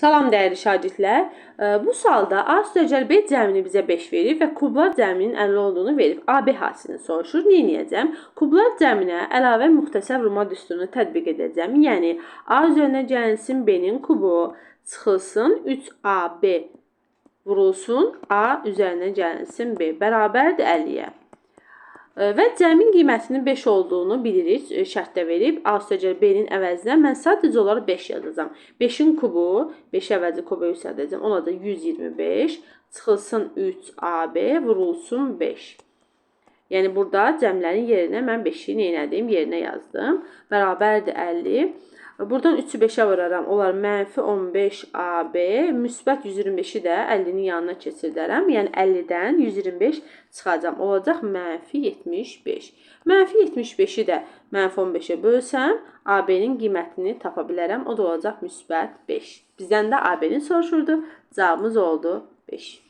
Salam dəyərli şagirdlər. Bu sualda A sözcəl B cəmini bizə 5 verir və kublar cəminin 50 olduğunu verib. AB hasilini soruşur. Nə edəcəm? Kublar cəminə əlavə müxtəsər vurma düsturunu tətbiq edəcəm. Yəni A üzərinə gəlinsin B-nin kubu çıxılsın 3AB vurulsun A üzərinə gəlinsin B bərabərdir 50-yə. E, Və cəmin qiymətinin 5 olduğunu bilirik, e, şərtdə verib. A sözcəl B-nin əvəzinə mən sadəcə olaraq 5 yazacağam. 5-in kubu, 5 əvəzi kuba yüksəldəcəm. Ona da 125 çıxılsın 3AB vurulsun 5. Yəni burada cəmlərin yerinə mən 5-i nə etdim? Yerinə yazdım. Bərabərdir 50. Buradan 3-ü 5-ə vuraram. Olar mənfi 15AB, müsbət 125-i də 50-nin yanına keçirdərəm. Yəni 50-dən 125 çıxacam. Olacaq mənfi 75. Mənfi 75-i də mənfi 15-ə bölsəm, AB-nin qiymətini tapa bilərəm. O da olacaq müsbət 5. Bizdən də AB-ni soruşurdu. Cavabımız oldu 5.